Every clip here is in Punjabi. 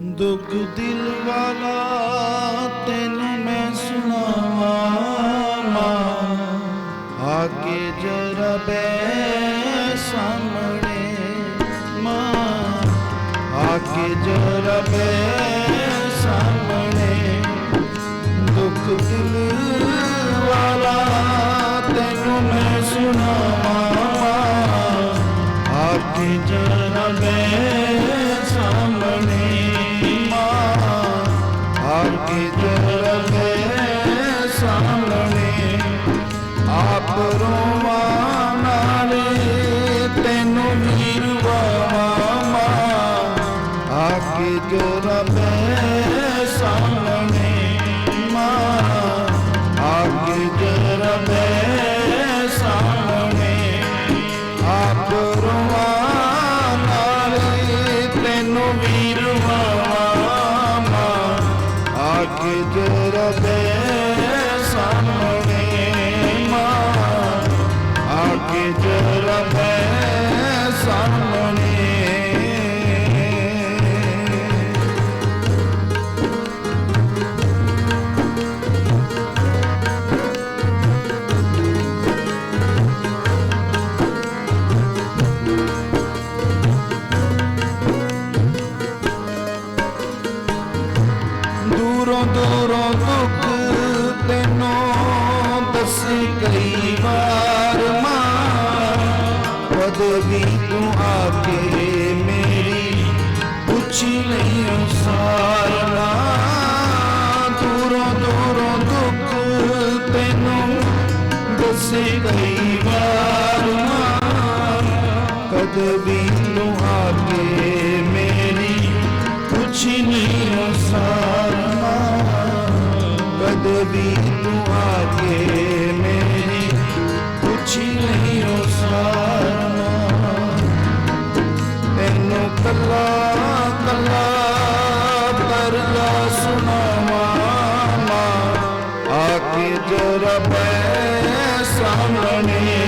ਦੁੱਖ ਦਿਲ ਵਾਲਾ ਤੈਨੂੰ ਮੈਂ ਸੁਣਾਵਾਂ ਮਾਂ ਆ ਕੇ ਜਰਾ ਬੈ ਸਾਹਮਣੇ ਮਾਂ। ਆ ਕੇ ਜਰਾ ਬੈ ਸਾਹਮਣੇ। ਦੁੱਖ ਦਿਲ ਵਾਲਾ ਤੈਨੂੰ ਮੈਂ ਸੁਣਾਵਾਂ ਆ ਕੇ ਜਰਾ ਕੇ ਜਰਾ ਬੈ ਸਾਹਮਣੇ ਮਾਂ ਆ ਕੇ ਜਰਾ ਦੂਰੋਂ ਦੂਰੋਂ ਦੁੱਖ ਤੈਨੂੰ ਦੱਸੀ ਕਈ ਵਾਰ ਮਾਂ। ਕਦ ਵੀ ਤੂੰ ਆ ਕੇ ਮੇਰੀ ਪੁੱਛੀ ਨਹੀਂ ਅਨਸਾਰ ਮਾਂ। ਦੂਰੋਂ ਦੂਰੋਂ ਦੁੱਖ ਤੈਨੂੰ ਦੱਸੀ ਕਈ ਵਾਰ ਮਾਂ। ਕਦ ਵੀ ਤੂੰ ਆ ਕੇ ਮੇਰੀ ਪੁੱਛੀ ਨਹੀਂ ਅਨਸਾਰ ਕਦ ਤੂੰ ਆ ਕੇ ਮੇਰੀ ਪੁੱਛੀ ਨਹੀਂ ਅਨਸਾਰ ਤੈਨੂੰ ਕੱਲਾ ਕੱਲਾ ਪਰਲਾ ਸੁਣਾਵਾਂ ਆ ਕੇ ਜਰਾ ਬੈ ਸਾਹਮਣੇ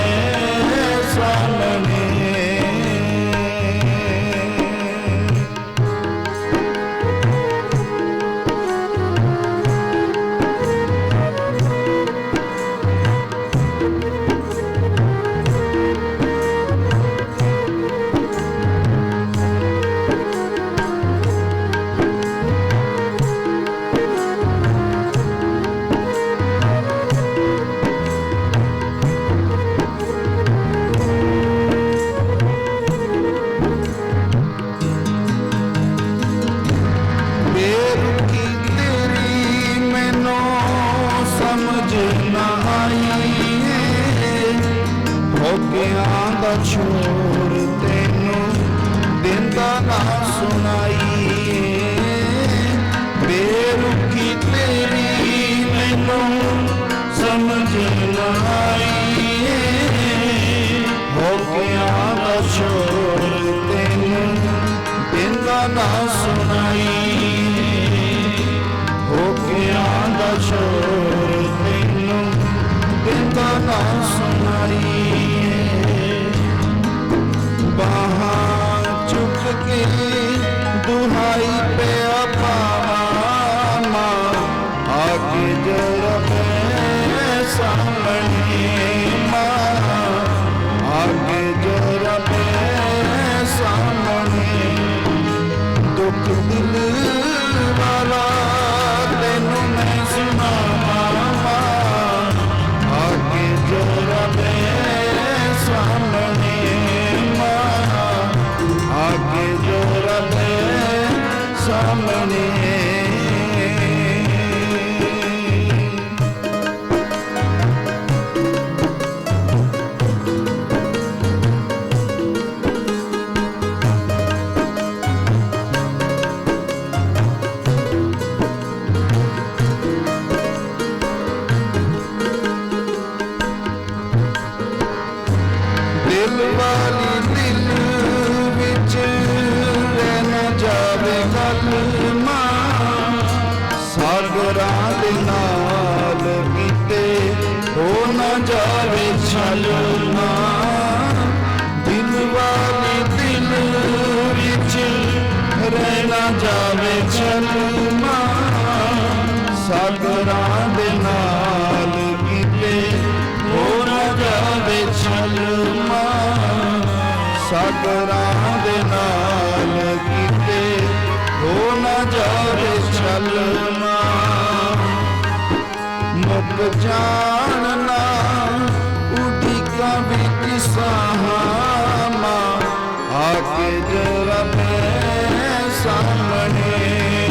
ਹੋ ਦਾ ਛੋਰ ਤੈਨੂੰ ਦਿੰਦਾ ਨਾ ਸੁਣਾਈ ਦੁਹਾਈ ਪਿਆ ਪਾਵਾਂ ਮਾਂ ਆਗੇ ਜੜ ਸਾਹਮਣੇ ਦੁੱਖ ਦਿਲ coming in. ਨਾਲ ਕੀਤੇ ਹੋ ਨਾ ਜਾਵੇ ਛਲਨਾ ਦਿਲ ਦਿਲ ਵਿੱਚ ਰਹਿਣਾ ਜਾਵੇ ਛਲਨਾ ਸਾਗਰਾਂ ਦੇ ਨਾਲ ਕੀਤੇ ਹੋ ਨਾ ਜਾਵੇ ਛਲਮਾ ਸਾਗਰਾਂ ਦੇ ਨਾਲ ਕੀਤੇ ਹੋ ਨਾ ਜਾਵੇ ਛਲਮਾ ਮੁੱਕ ਜਾਣਨਾ ਉਡੀਕਾਂ ਵਿੱਚ ਸਾਹਾਮਾ। ਆਕੇ ਜਰਾ ਮੈਂ ਸਾਹਮਣੇ